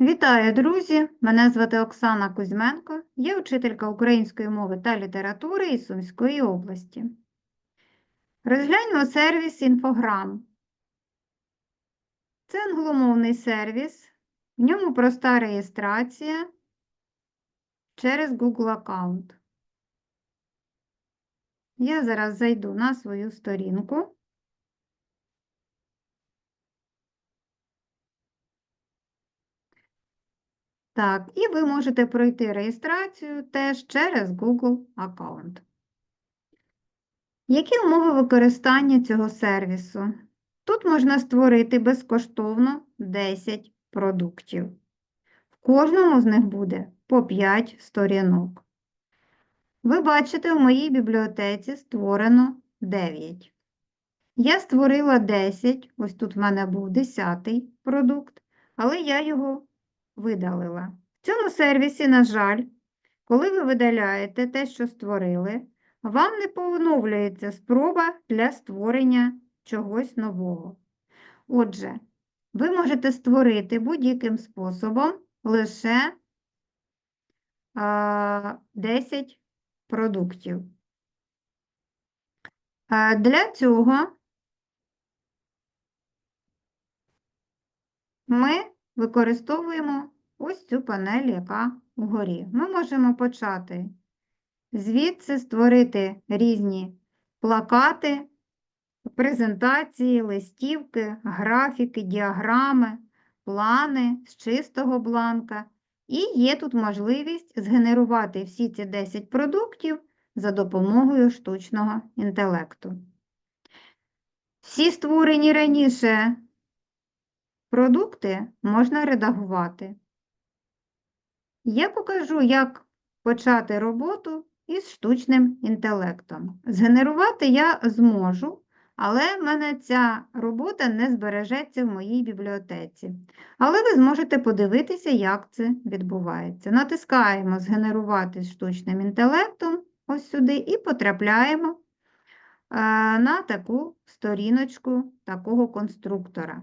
Вітаю, друзі! Мене звати Оксана Кузьменко, я учителька української мови та літератури із Сумської області. Розгляньмо сервіс інфограм. Це англомовний сервіс, в ньому проста реєстрація через Google аккаунт. Я зараз зайду на свою сторінку. Так, і ви можете пройти реєстрацію теж через Google аккаунт. Які умови використання цього сервісу? Тут можна створити безкоштовно 10 продуктів. В кожному з них буде по 5 сторінок. Ви бачите, в моїй бібліотеці створено 9. Я створила 10, ось тут в мене був 10 продукт, але я його видалила. В цьому сервісі, на жаль, коли ви видаляєте те, що створили, вам не поновлюється спроба для створення чогось нового. Отже, ви можете створити будь-яким способом лише а, 10 продуктів. Для цього ми використовуємо ось цю панель, яка вгорі. Ми можемо почати звідси створити різні плакати, презентації, листівки, графіки, діаграми, плани з чистого бланка. І є тут можливість згенерувати всі ці 10 продуктів за допомогою штучного інтелекту. Всі створені раніше продукти можна редагувати. Я покажу, як почати роботу із штучним інтелектом. Згенерувати я зможу, але в мене ця робота не збережеться в моїй бібліотеці. Але ви зможете подивитися, як це відбувається. Натискаємо Згенерувати з штучним інтелектом ось сюди і потрапляємо е, на таку сторіночку такого конструктора.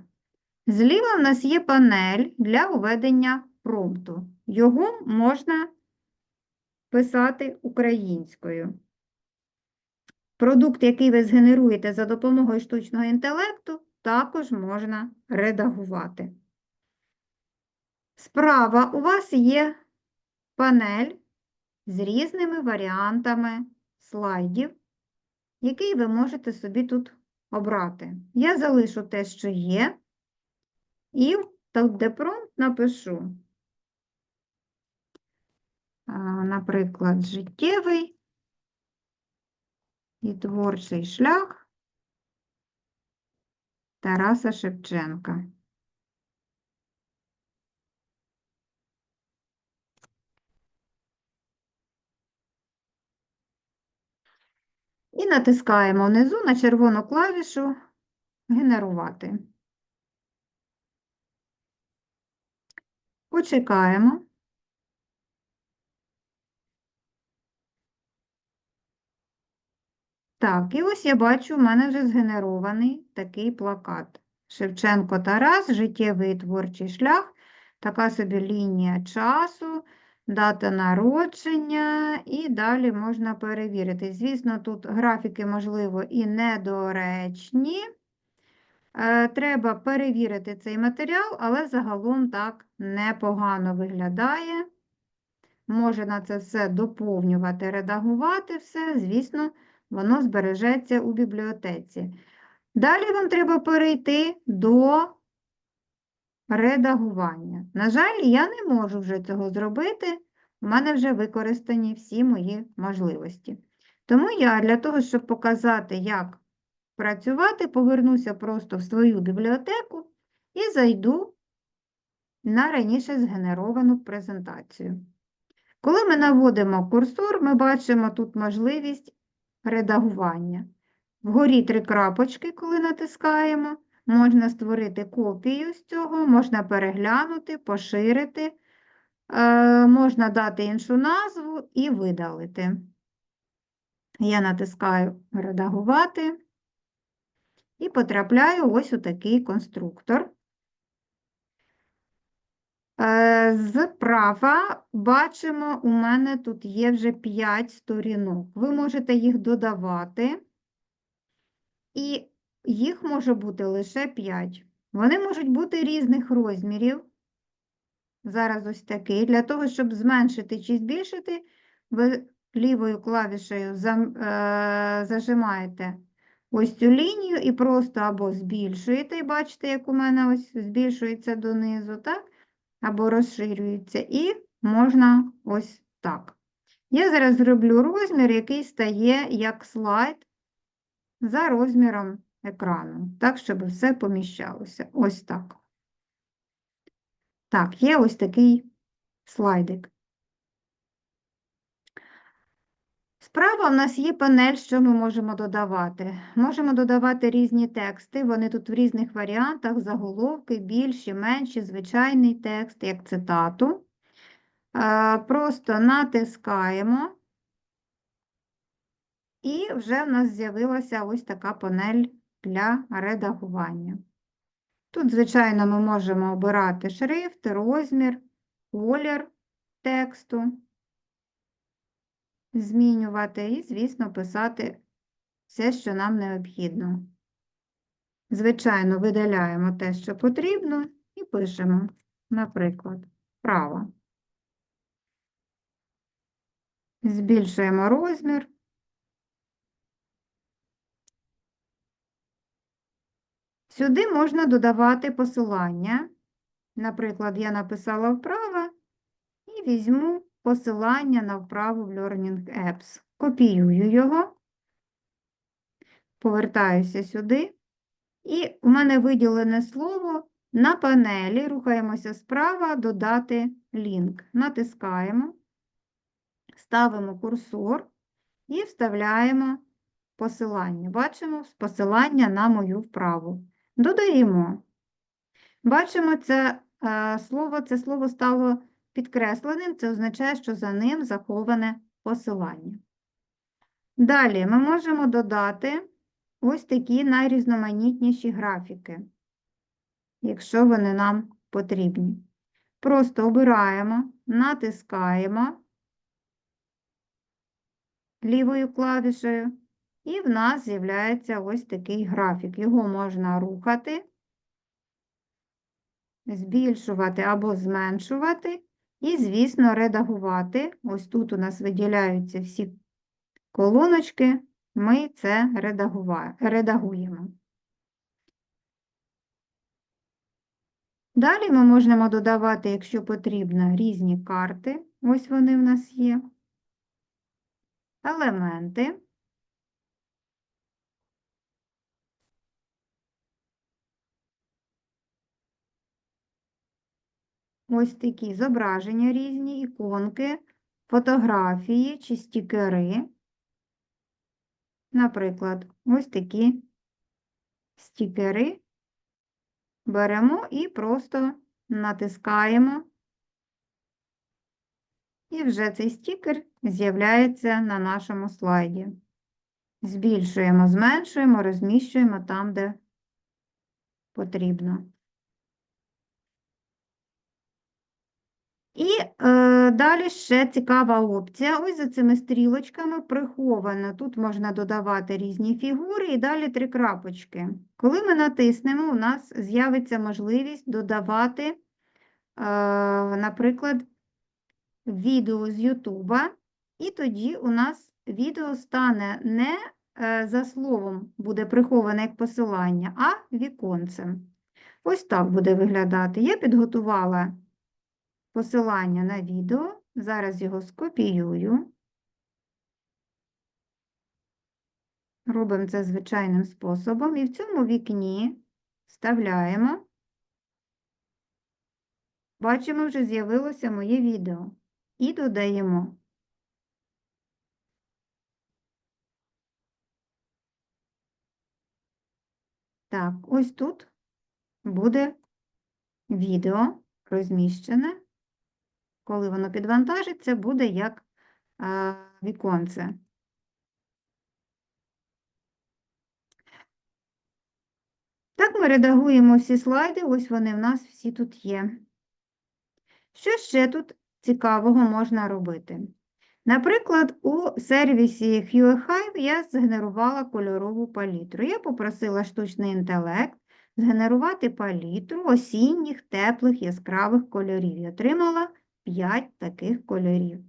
Зліва в нас є панель для введення промпту. Його можна писати українською. Продукт, який ви згенеруєте за допомогою штучного інтелекту, також можна редагувати. Справа у вас є панель з різними варіантами слайдів, який ви можете собі тут обрати. Я залишу те, що є. І тут, де напишу, наприклад, життєвий і творчий шлях Тараса Шевченка. І натискаємо внизу на червону клавішу Генерувати. Почекаємо. Так, і ось я бачу, в мене вже згенерований такий плакат. Шевченко Тарас, життєвий творчий шлях, така собі лінія часу, дата народження, і далі можна перевірити. Звісно, тут графіки, можливо, і недоречні. Е, треба перевірити цей матеріал, але загалом так непогано виглядає. Можна це все доповнювати, редагувати все, звісно, воно збережеться у бібліотеці. Далі вам треба перейти до редагування. На жаль, я не можу вже цього зробити, у мене вже використані всі мої можливості. Тому я для того, щоб показати, як працювати, повернуся просто в свою бібліотеку і зайду на раніше згенеровану презентацію. Коли ми наводимо курсор, ми бачимо тут можливість редагування. Вгорі три крапочки, коли натискаємо, можна створити копію з цього, можна переглянути, поширити, е, можна дати іншу назву і видалити. Я натискаю Редагувати і потрапляю ось у такий конструктор. Е, Зправа бачимо, у мене тут є вже 5 сторінок. Ви можете їх додавати, і їх може бути лише 5. Вони можуть бути різних розмірів. Зараз ось такий. Для того, щоб зменшити чи збільшити, ви лівою клавішею е, зажимаєте ось цю лінію і просто або збільшуєте, і бачите, як у мене ось збільшується донизу, так? Або розширюється, і можна ось так. Я зараз зроблю розмір, який стає як слайд за розміром екрану, так, щоб все поміщалося. Ось так. Так, є ось такий слайдик. Справа у нас є панель, що ми можемо додавати. Можемо додавати різні тексти, вони тут в різних варіантах, заголовки, більші, менші, звичайний текст, як цитату. Е, Просто натискаємо, і вже в нас з'явилася ось така панель для редагування. Тут, звичайно, ми можемо обирати шрифт, розмір, колір тексту, змінювати і, звісно, писати все, що нам необхідно. Звичайно, видаляємо те, що потрібно, і пишемо, наприклад, право. Збільшуємо розмір. Сюди можна додавати посилання. Наприклад, я написала вправо і візьму посилання на вправу в Learning Apps. Копіюю його, повертаюся сюди, і у мене виділене слово на панелі. Рухаємося справа, додати лінк. Натискаємо, ставимо курсор і вставляємо посилання. Бачимо посилання на мою вправу. Додаємо. Бачимо, це е, слово, це слово стало підкресленим, це означає, що за ним заховане посилання. Далі ми можемо додати ось такі найрізноманітніші графіки, якщо вони нам потрібні. Просто обираємо, натискаємо лівою клавішею, і в нас з'являється ось такий графік. Його можна рухати, збільшувати або зменшувати, і, звісно, редагувати. Ось тут у нас виділяються всі колоночки, ми це редагуємо. Далі ми можемо додавати, якщо потрібно, різні карти. Ось вони в нас є. Елементи. Ось такі зображення різні, іконки, фотографії чи стікери. Наприклад, ось такі стікери беремо і просто натискаємо, і вже цей стікер з'являється на нашому слайді. Збільшуємо, зменшуємо, розміщуємо там, де потрібно. І е, далі ще цікава опція. Ось за цими стрілочками приховано. Тут можна додавати різні фігури і далі три крапочки. Коли ми натиснемо, у нас з'явиться можливість додавати, е, наприклад, відео з Ютуба, і тоді у нас відео стане не е, за словом буде приховане як посилання, а віконцем. Ось так буде виглядати. Я підготувала посилання на відео. Зараз його скопіюю. Робимо це звичайним способом. І в цьому вікні вставляємо. Бачимо, вже з'явилося моє відео. І додаємо. Так, ось тут буде відео розміщене коли воно підвантажиться, буде як віконце. Так ми редагуємо всі слайди, ось вони в нас всі тут є. Що ще тут цікавого можна робити? Наприклад, у сервісі HueHive я згенерувала кольорову палітру. Я попросила штучний інтелект згенерувати палітру осінніх, теплих, яскравих кольорів і отримала 5 таких кольорів.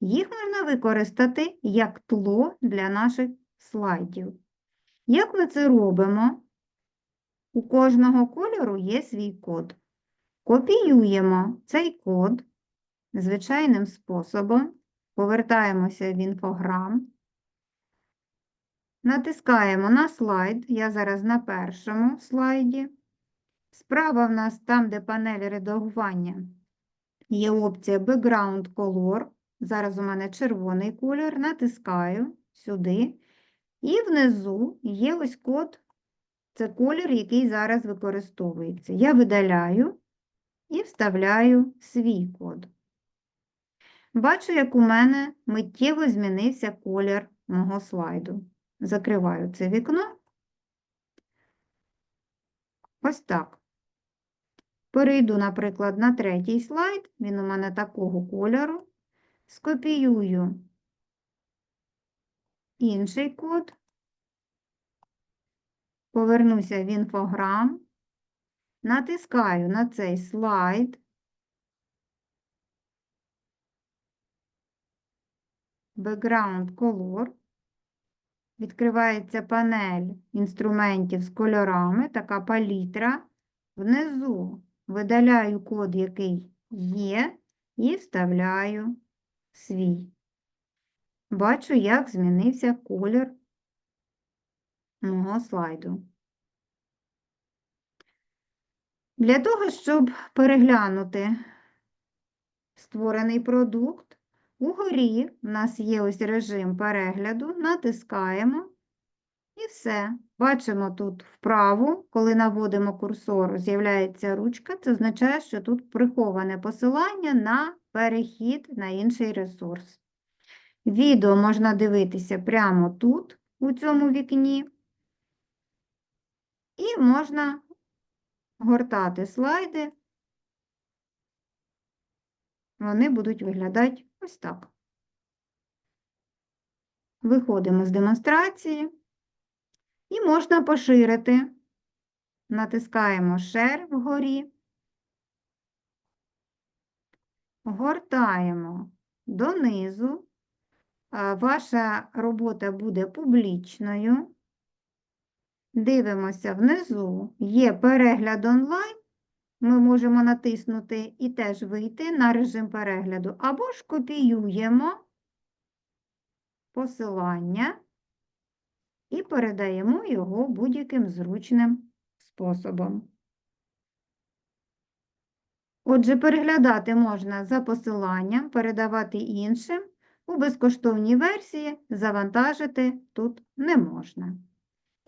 Їх можна використати як тло для наших слайдів. Як ми це робимо? У кожного кольору є свій код. Копіюємо цей код звичайним способом, повертаємося в інфограм, натискаємо на слайд, я зараз на першому слайді. Справа в нас там, де панель редагування, є опція Background Color. Зараз у мене червоний колір, натискаю сюди. І внизу є ось код, це колір, який зараз використовується. Я видаляю і вставляю свій код. Бачу, як у мене миттєво змінився колір мого слайду. Закриваю це вікно. Ось так. Перейду, наприклад, на третій слайд, він у мене такого кольору. Скопіюю інший код, повернуся в інфограм, натискаю на цей слайд, Background Color, відкривається панель інструментів з кольорами, така палітра. Внизу видаляю код, який є, і вставляю свій. Бачу, як змінився колір мого слайду. Для того, щоб переглянути створений продукт, угорі в нас є ось режим перегляду, натискаємо і все. Бачимо тут вправо, коли наводимо курсор, з'являється ручка, це означає, що тут приховане посилання на перехід на інший ресурс. Відео можна дивитися прямо тут, у цьому вікні, і можна гортати слайди. Вони будуть виглядати ось так. Виходимо з демонстрації і можна поширити. Натискаємо Share вгорі, гортаємо донизу. Ваша робота буде публічною. Дивимося внизу, є перегляд онлайн. Ми можемо натиснути і теж вийти на режим перегляду, або ж копіюємо посилання і передаємо його будь-яким зручним способом. Отже, переглядати можна за посиланням, передавати іншим. У безкоштовній версії завантажити тут не можна.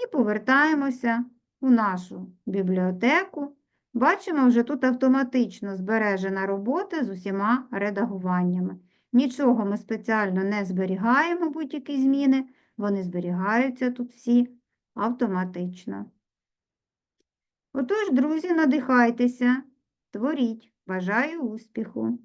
І повертаємося у нашу бібліотеку. Бачимо, вже тут автоматично збережена робота з усіма редагуваннями. Нічого ми спеціально не зберігаємо, будь-які зміни, вони зберігаються тут всі автоматично. Отож, друзі, надихайтеся, творіть, бажаю успіху!